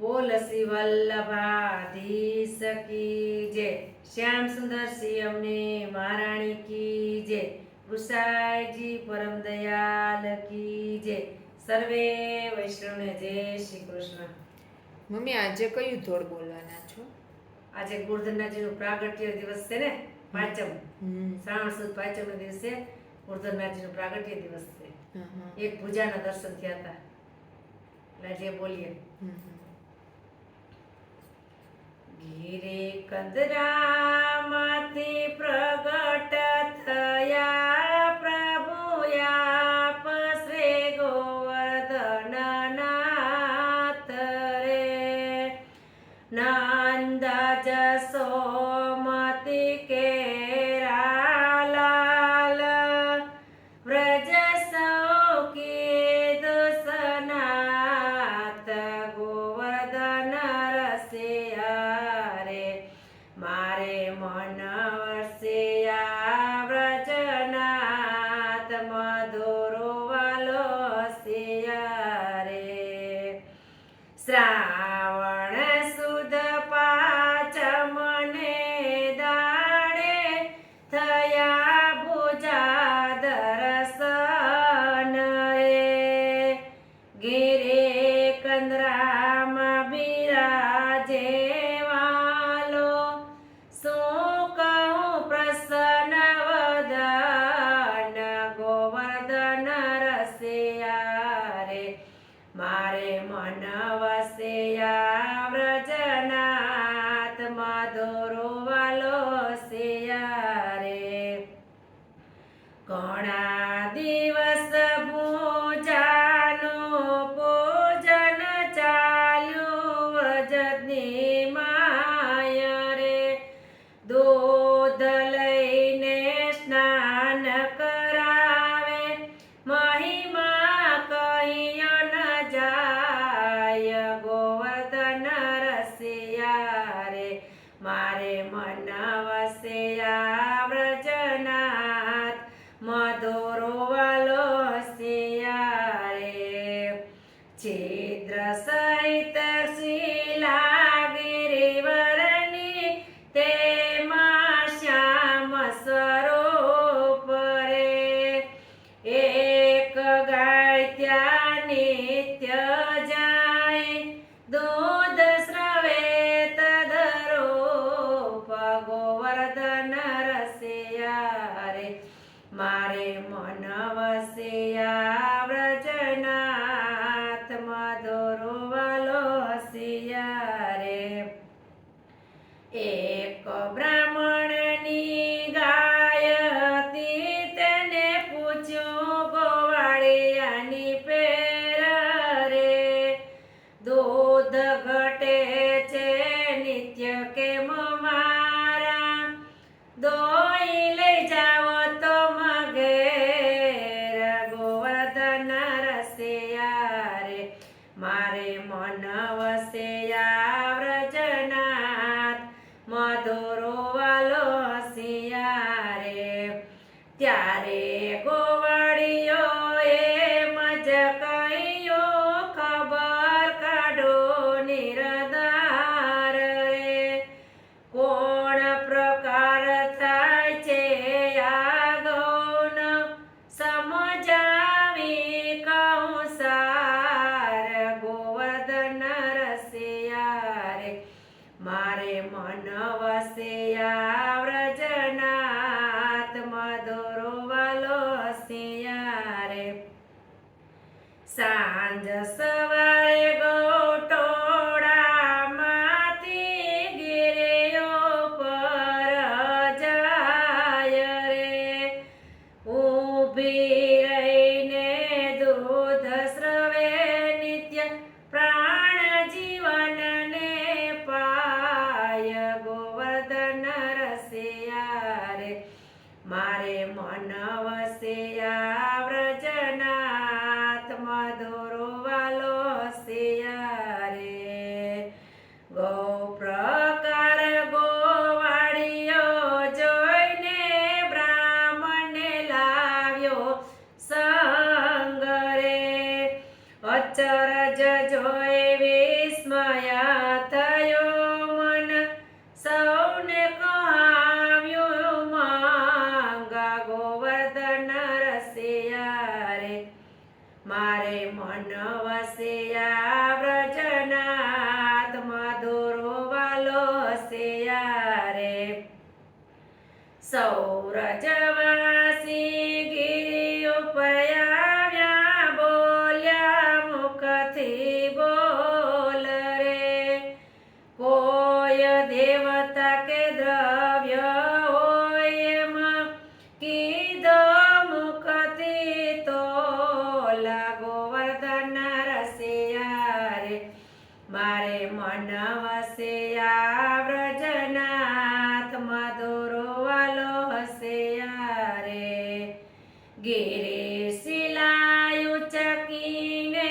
બોલ શ્રી વલ્લભાધીશ કી જય. શ્યામ સુંદર શ્રી અમને મહારાણી કી જય. ગુસાઈજી પરમ દયાલ કી જય. સર્વે વૈષ્ણવને જય શ્રી કૃષ્ણ. મમ્મી આજે કયું ધોળ બોલવાના છો? આજે ગોરધનનાથજીનો પ્રાગટ્ય દિવસ છે ને પાંચમ. શ્રાવણ સુદ પાંચમનો દિવસે છે પ્રાગટ્ય દિવસ છે. એક પૂજાના દર્શન થયા હતા. એટલે જે બોલીએ. હમ, હમ. ગિરે પ્રગટ થયા મારે મન વસ્યા મધુરો વાલો હસ્યા રે છિદ્ર સહિત શિલાગિરિવરની તેમાં શ્યામ સ્વરૂપ રે. એક ગાય ત્યાં નિત્ય જાય, દૂધ સ્રવે તદરૂપ ગોવર્ધન રસિયા રે મારે મારે મન વસ્યા sand, sand. હસેયા વ્રજનાથ મધુરો વાલો હસેયા રે સૌરજવાસી ગીરી ઉપયાવ્યા બોલ્યા મુખથી બોલ રે. કોય દેવતા ગિરે સિલાયું ચકીને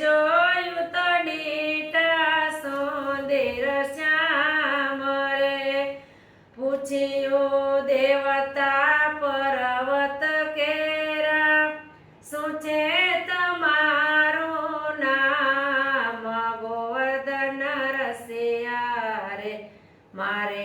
જોયું તો ડીટા સોંદેર શ્યામ રે. પૂછ્યું દેવતા પર્વત કેરા, શું છે તમારું નામ? ગોવર્ધન રસિયા રે, મારે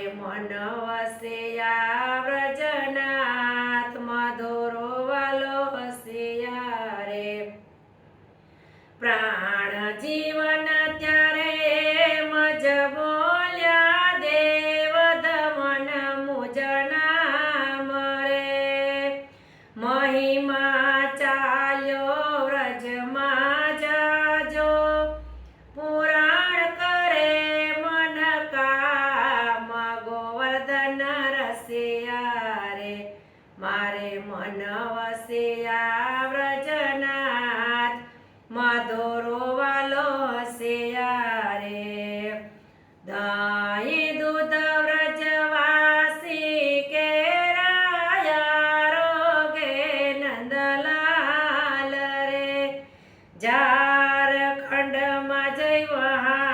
મારે મન વસ્યા વ્રજનાથ, મધુરો વાલો હસ્યા રે દાઈ દૂધ વ્રજવાસી કેરાયા રોગે નંદલાલ રે. ઝારખંડમાં જઈ વહા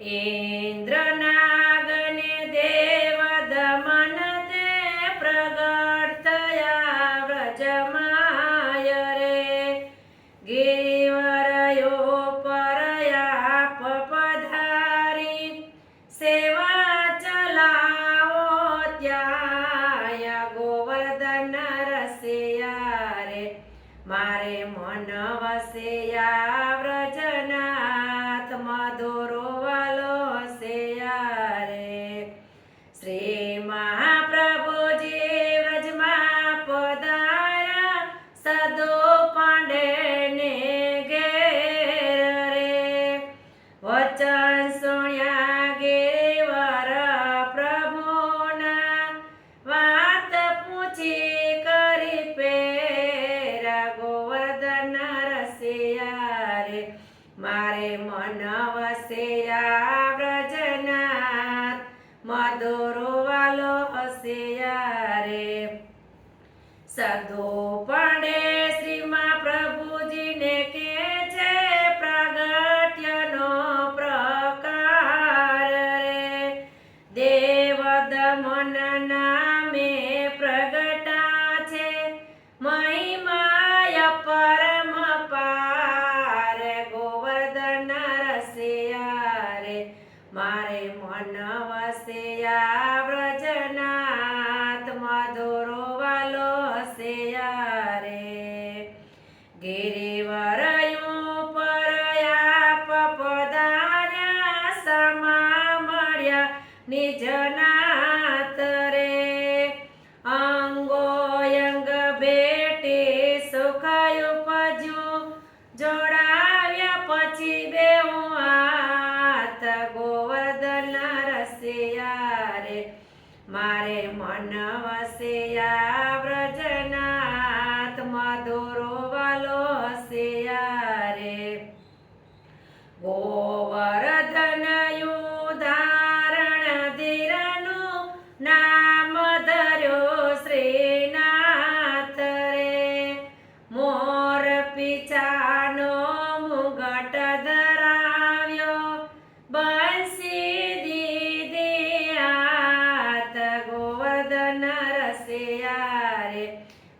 ઇન્દ્ર નાગને દેવ દમન તે પ્રગટ થયા વ્રજમાય રે ગિરિવરયો પરયાપ પધારી સેવા ચલાવો ત્યાય ગોવર્ધન રસિયા રે મારે મન વસ્યા મધુરો નિજનાથ રે. અંગો અંગ ભેટી સુખ ઉપજ્યું જોડાવ્યા પછી બેઉ હાથ. ગોવર્ધન રસિયા રે. મારે મન વ્રજનાથ. મધુરો પીછાનો મુગટ ધરાવ્યો. બંસી દીદી આત ગોવર્ધન રસિયા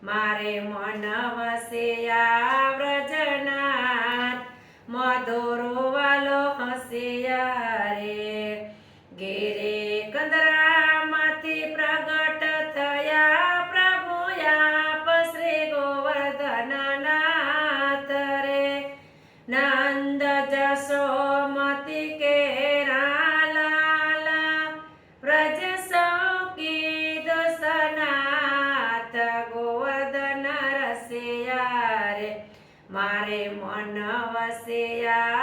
મારે મન વસિયા વ્રજનાથ, મધુરો વાલો હસેયા ગેરે મારે મન વસ્યા